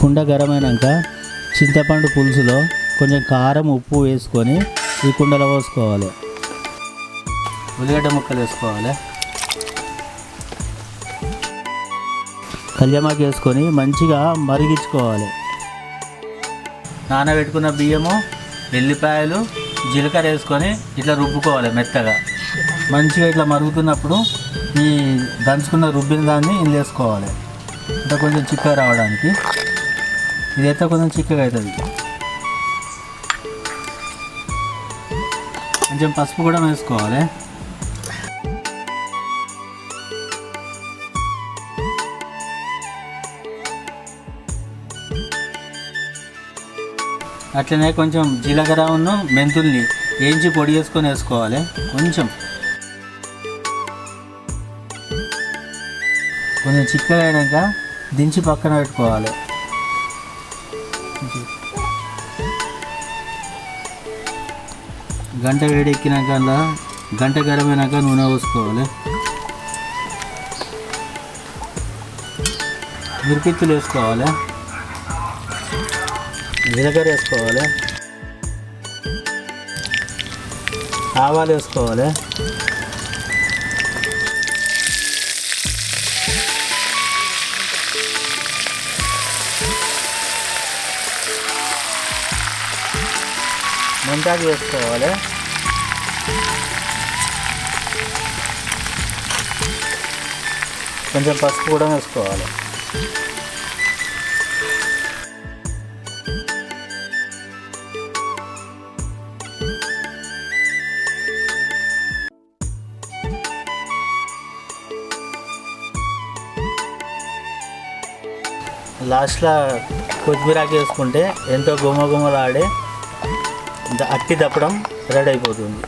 కుండ గరమైనాక చింతపండు పులుసులో కొంచెం కారం ఉప్పు వేసుకొని ఈ కుండలో పోసుకోవాలి. ఉల్లిగడ్డ ముక్కలు వేసుకోవాలి. కళ్యామాకు వేసుకొని మంచిగా మరిగించుకోవాలి. నానబెట్టుకున్న బియ్యము ఎల్లిపాయలు జీలకర్ర వేసుకొని ఇట్లా రుబ్బుకోవాలి మెత్తగా. మంచిగా ఇట్లా మరుగుతున్నప్పుడు ఈ దంచుకున్న రుబ్బిన దాన్ని ఇందులో వేసుకోవాలి. ఇంకా కొంచెం చిక్క రావడానికి. ఇదైతే కొంచెం చిక్కగా అవుతుంది. కొంచెం పసుపు కూడా వేసుకోవాలి. అట్లనే కొంచెం జీలకర్ర ఉన్న మెంతుల్ని వేయించి పొడి చేసుకొని వేసుకోవాలి. కొంచెం. కొంచెం చిక్కగా అయినాక దించి పక్కన పెట్టుకోవాలి. గంట వేడెక్కినాక అలా గంట గరమైనాక నూనె పోసుకోవాలి. మిరిపిత్తులు వేసుకోవాలి. జీలకర్ర వేసుకోవాలి. ఆవాలు వేసుకోవాలి. మెంతాకు వేసుకోవాలి. కొంచెం పసుపు కూడా వేసుకోవాలి. లాస్ట్లో కొత్తిమీరాకు వేసుకుంటే ఎంతో గుమ్మ గుమ్మలాడే అట్టి దప్పడం రెడీ అయిపోతుంది.